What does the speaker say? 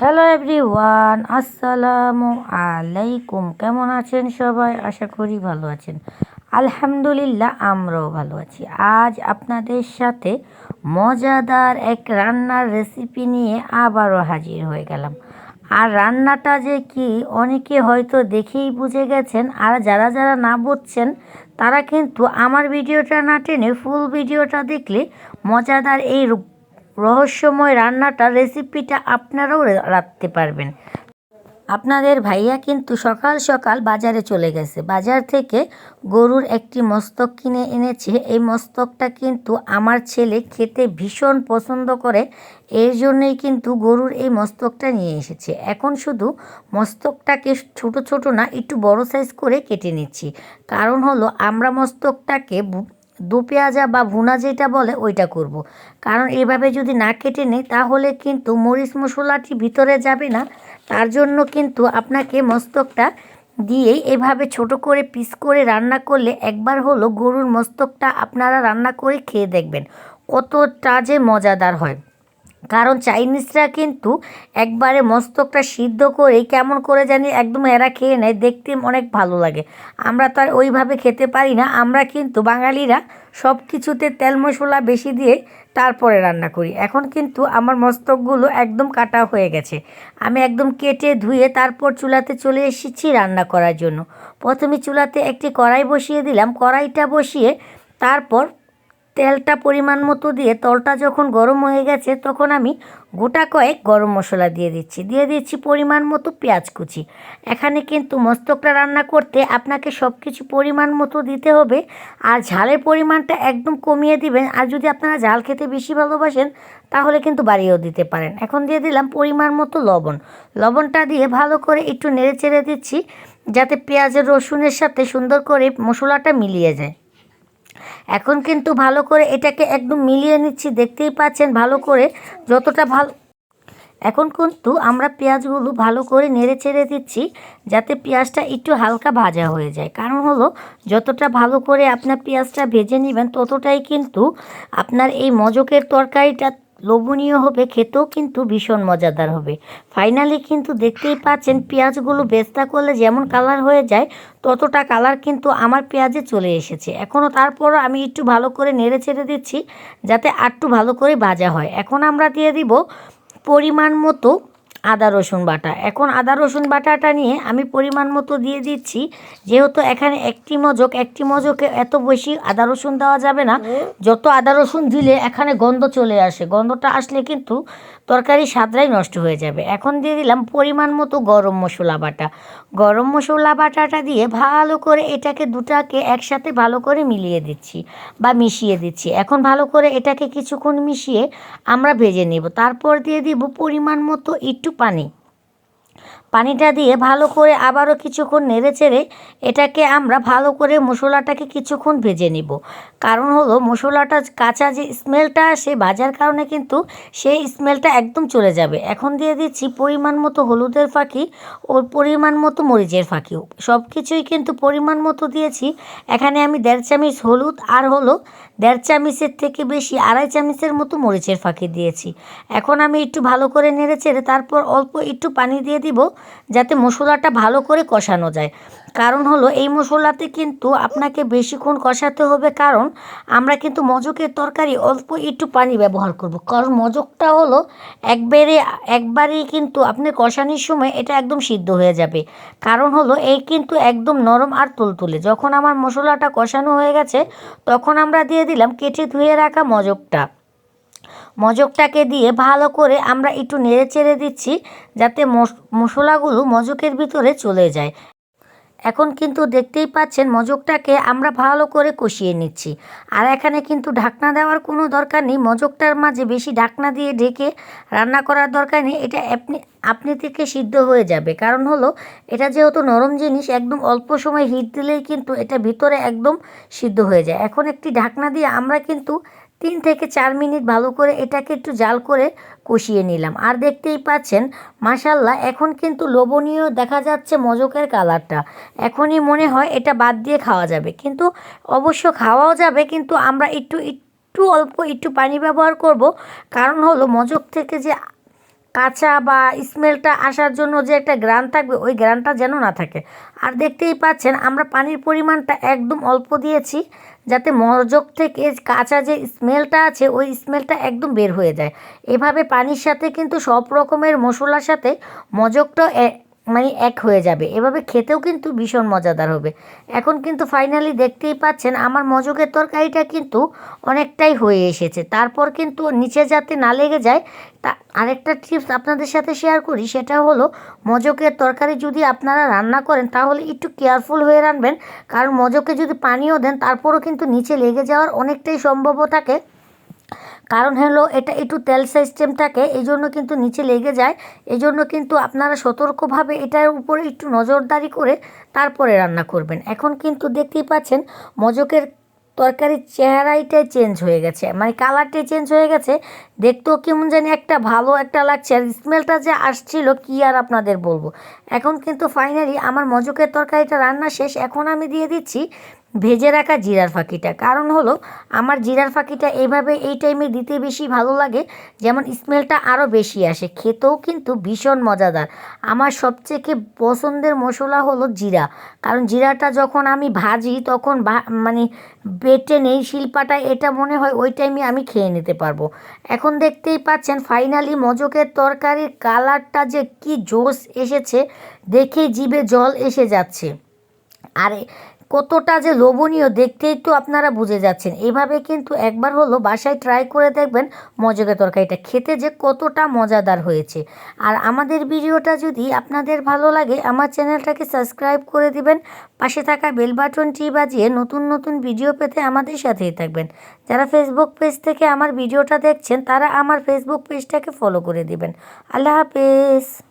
Hello everyone আসসালামু আলাইকুম কেমন আছেন সবাই? আশা করি ভালো আছেন। আলহামদুলিল্লাহ, আমরাও ভালো আছি। আজ আপনাদের সাথে মজাদার এক রান্নার রেসিপি নিয়ে আবারও হাজির হয়ে গেলাম। আর রান্নাটা যে কি, অনেকে হয়তো দেখেই বুঝে গেছেন, আর যারা যারা না বুঝছেন, তারা কিন্তু আমার ভিডিওটা না টেনে ফুল ভিডিওটা দেখলে মজাদার এই রহস্যময় রান্নাটা রেসিপিটা আপনারাও রাখতে পারবেন। আপনাদের ভাইয়া কিন্তু সকাল সকাল বাজারে চলে গেছে। বাজার থেকে গরুর একটি মস্তক কিনে এনেছে। এই মস্তকটা কিন্তু আমার ছেলে খেতে ভীষণ পছন্দ করে। এর জন্যই কিন্তু গরুর এই মস্তকটা নিয়ে এসেছে। এখন শুধু মস্তকটাকে ছোট ছোট না, একটু বড় সাইজ করে কেটে নিচ্ছি। কারণ হলো আমরা মস্তকটাকে দু পেঁয়াজা বা ভুনা যেটা বলে ওইটা করব। কারণ এভাবে যদি না কেটে নেই, তাহলে কিন্তু মরিচ মশলাটি ভিতরে যাবে না। তার জন্য কিন্তু আপনাকে মস্তকটা দিয়েই এভাবে ছোট করে পিস করে রান্না করলে একবার হলো গরুর মস্তকটা আপনারা রান্না করে খেয়ে দেখবেন। কতটা যে মজাদার হয়। কারণ চাইনিজরা কিন্তু একবারে মস্তকটা সিদ্ধ করে কেমন করে জানি একদম এরা খেয়ে নেয়, দেখতে অনেক ভালো লাগে। আমরা তো আর ওইভাবে খেতে পারি না, আমরা কিন্তু বাঙালিরা সব কিছুতে তেল মশলা বেশি দিয়ে তারপরে রান্না করি। এখন কিন্তু আমার মস্তকগুলো একদম কাটা হয়ে গেছে। আমি একদম কেটে ধুয়ে তারপর চুলাতে চলে এসেছি রান্না করার জন্য। প্রথমে চুলাতে একটি কড়াই বসিয়ে দিলাম, কড়াইটা বসিয়ে তারপর তেলটা পরিমাণ মতো দিয়ে তলটা যখন গরম হয়ে গেছে, তখন আমি গোটা কয়েক গরম মশলা দিয়ে দিচ্ছি। দিয়ে দিচ্ছি পরিমাণ মতো পেঁয়াজ কুচি। এখানে কিন্তু মস্তকটা রান্না করতে আপনাকে সব কিছু পরিমাণ মতো দিতে হবে। আর ঝালের পরিমাণটা একদম কমিয়ে দিবেন। আর যদি আপনারা ঝাল খেতে বেশি ভালোবাসেন, তাহলে কিন্তু বাড়িয়েও দিতে পারেন। এখন দিয়ে দিলাম পরিমাণ মতো লবণ। লবণটা দিয়ে ভালো করে একটু নেড়ে চেড়ে দিচ্ছি, যাতে পেঁয়াজের রসুনের সাথে সুন্দর করে মশলাটা মিলিয়ে যায়। এখন কিন্তু ভালো করে এটাকে একদম মিলিয়ে নিচ্ছি, দেখতেই পাচ্ছেন ভালো করে যতটা ভালো। এখন কিন্তু আমরা পেঁয়াজগুলো ভালো করে নেড়ে ছেড়ে দিচ্ছি, যাতে পেঁয়াজটা একটু হালকা ভাজা হয়ে যায়। কারণ হলো, যতটা ভালো করে আপনার পেঁয়াজটা ভেজে নেবেন, ততটাই কিন্তু আপনার এই মজকের তরকারিটা লোভনীয় হবে, খেতেও কিন্তু ভীষণ মজাদার হবে। ফাইনালি কিন্তু দেখতেই পাচ্ছেন, পেঁয়াজগুলো বেস্তা করলে যেমন কালার হয়ে যায়, ততটা কালার কিন্তু আমার পেঁয়াজে চলে এসেছে। এখনও তারপরও আমি একটু ভালো করে নেড়ে ছেড়ে দিচ্ছি, যাতে আরটু ভালো করে ভাজা হয়। এখন আমরা দিয়ে দিব পরিমাণ মতো আদা রসুন বাটা। এখন আদা রসুন বাটাটা নিয়ে আমি পরিমাণ মতো দিয়ে দিচ্ছি। যেহেতু এখানে একটি মজক একটি মজকে এত বেশি আদা রসুন দেওয়া যাবে না। যত আদা রসুন দিলে এখানে গন্ধ চলে আসে। গন্ধটা আসলে কিন্তু তরকারি স্বাদটাই নষ্ট হয়ে যাবে। এখন দিয়ে দিলাম পরিমাণ মতো গরম মশলা বাটা। গরম মশলা বাটাটা দিয়ে ভালো করে এটাকে দুটাকে একসাথে ভালো করে মিলিয়ে দিচ্ছি বা মিশিয়ে দিচ্ছি। এখন ভালো করে এটাকে কিছুক্ষণ মিশিয়ে আমরা ভেজে নেব। তারপর দিয়ে দিব পরিমাণ মতো একটু পানি। পানিটা দিয়ে ভালো করে আবারও কিছুক্ষণ নেড়ে চেড়ে এটাকে আমরা ভালো করে মশলাটাকে কিছুক্ষণ ভেজে নিব। কারণ হলো মশলাটা কাঁচা যে স্মেলটা আসে ভাজার কারণে কিন্তু সেই স্মেলটা একদম চলে যাবে। এখন দিয়ে দিচ্ছি পরিমাণ মতো হলুদের ফাঁকি ও পরিমাণ মতো মরিচের ফাঁকিও সব কিছুই কিন্তু পরিমাণ মতো দিয়েছি। এখানে আমি দেড় চামচ হলুদ আর হলো দেড় চামচের থেকে বেশি আড়াই চামচের মতো মরিচের ফাঁকি দিয়েছি। এখন আমি একটু ভালো করে নেড়ে চেড়ে তারপর অল্প একটু পানি দিয়ে দিব যাতে মশলাটা ভালো করে কষানো যায়। কারণ হলো, এই মশলাতে কিন্তু আপনাকে বেশিক্ষণ কষাতে হবে কারণ আমরা কিন্তু মজকের তরকারি অল্প একটু পানি ব্যবহার করব। কারণ মজকটা হলো একবারে, একবারেই কিন্তু আপনি কষানির সময় এটা একদম সিদ্ধ হয়ে যাবে। কারণ হলো, এই কিন্তু একদম নরম আর তুলতুলে। যখন আমার মশলাটা কষানো হয়ে গেছে, তখন আমরা দিয়ে দিলাম, কেটে ধুয়ে রাখা মজকটা। মজকটাকে দিয়ে ভালো করে আমরা একটু নেড়ে চেড়ে দিচ্ছি, যাতে মশলাগুলো মজকের ভিতরে চলে যায়। এখন কিন্তু দেখতেই পাচ্ছেন মজকটাকে আমরা ভালো করে কষিয়ে নিচ্ছি। আর এখানে কিন্তু ঢাকনা দেওয়ার কোনো দরকার নেই। মজকটার মাঝে বেশি ঢাকনা দিয়ে ঢেকে রান্না করার দরকার নেই। এটা আপনি আপনি থেকে সিদ্ধ হয়ে যাবে। কারণ হলো, এটা যেহেতু নরম জিনিস, একদম অল্প সময় হিট দিলেই কিন্তু এটা ভিতরে একদম সিদ্ধ হয়ে যায়। এখন একটি ঢাকনা দিয়ে আমরা কিন্তু তিন থেকে চার মিনিট ভালো করে এটাকে একটু জাল করে কষিয়ে নিলাম। আর দেখতেই পাচ্ছেন মাসাল্লাহ এখন কিন্তু লোভনীয় দেখা যাচ্ছে মজকের কালারটা। এখনই মনে হয় এটা বাদ দিয়ে খাওয়া যাবে। কিন্তু অবশ্য খাওয়াও যাবে, কিন্তু আমরা একটু একটু অল্প একটু পানি ব্যবহার করব। কারণ হলো মজক থেকে যে কাঁচা বা স্মেলটা আসার জন্য যে একটা গ্রান থাকবে, ওই গ্রানটা যেন না থাকে। আর দেখতেই পাচ্ছেন, আমরা পানির পরিমাণটা একদম অল্প দিয়েছি, যাতে মজক থেকে কাঁচা যে স্মেলটা আছে, ওই স্মেলটা একদম বের হয়ে যায়। এভাবে পানির সাথে কিন্তু সব রকমের মশলার সাথে মজকটা মানে এক হয়ে যাবে। এভাবে খেতেও কিন্তু ভীষণ মজাদার হবে। এখন কিন্তু ফাইনালি দেখতেই পাচ্ছেন, আমার মজকের তরকারিটা কিন্তু অনেকটাই হয়ে এসেছে। তারপর কিন্তু নিচে যাতে না লেগে যায়, তা আরেকটা টিপস আপনাদের সাথে শেয়ার করি, সেটা হলো মজকের তরকারি যদি আপনারা রান্না করেন, তাহলে একটু কেয়ারফুল হয়ে রাখবেন কারণ মজকে যদি পানিও দেন, তারপরও কিন্তু নিচে লেগে যাওয়ার অনেকটাই সম্ভাব্য থাকে। কারণ হলো এটা একটু তেল সিস্টেম থাকে এই জন্য কিন্তু নিচে লেগে যায়। এই জন্য কিন্তু আপনারা সতর্কভাবে এটার উপরে একটু নজরদারি করে তারপরে রান্না করবেন। এখন কিন্তু দেখতেই পাচ্ছেন মজকের তরকারির চেহারাইটাই চেঞ্জ হয়ে গেছে মানে কালারটাই চেঞ্জ হয়ে গেছে। দেখতেও কেমন জানি একটা ভালো একটা লাগছে আর স্মেলটা যে আসছিল কি আর আপনাদের বলব। এখন কিন্তু ফাইনালি আমার মজকের তরকারিটা রান্না শেষ, এখন আমি দিয়ে দিচ্ছি ভেজে রাখা জিরার ফাঁকিটা। কারণ হলো, আমার জিরার ফাঁকিটা এইভাবে এই টাইমে দিতে বেশি ভালো লাগে, যেমন স্মেলটা আরও বেশি আসে। খেতেও কিন্তু ভীষণ মজাদার। আমার সবথেকে পছন্দের মশলা হলো জিরা। কারণ জিরাটা যখন আমি ভাজি, তখন মানে বেটে নেই শিল্পাটা, এটা মনে হয় ওই টাইমে আমি খেয়ে নিতে পারব। এখন দেখতেই পাচ্ছেন ফাইনালি মজকের তরকারির কালারটা যে কি জোস এসেছে দেখে জিভে জল এসে যাচ্ছে। আর কতটা যে লোভনীয় দেখতেই তো আপনারা বুঝে যাচ্ছেন। এভাবে কিন্তু একবার হলো বাসায় ট্রাই করে দেখবেন মজকের তরকারিটা। খেতে যে কতটা মজাদার হয়েছে। আর আমাদের ভিডিওটা যদি আপনাদের ভালো লাগে, আমার চ্যানেলটাকে সাবস্ক্রাইব করে দিবেন। পাশে থাকা বেল বাটনটি বাজিয়ে নতুন নতুন ভিডিও পেতে আমাদের সাথেই থাকবেন। যারা ফেসবুক পেজ থেকে আমার ভিডিওটা দেখছেন, তারা আমার ফেসবুক পেজটাকে ফলো করে দিবেন। আল্লাহ হাফেজ।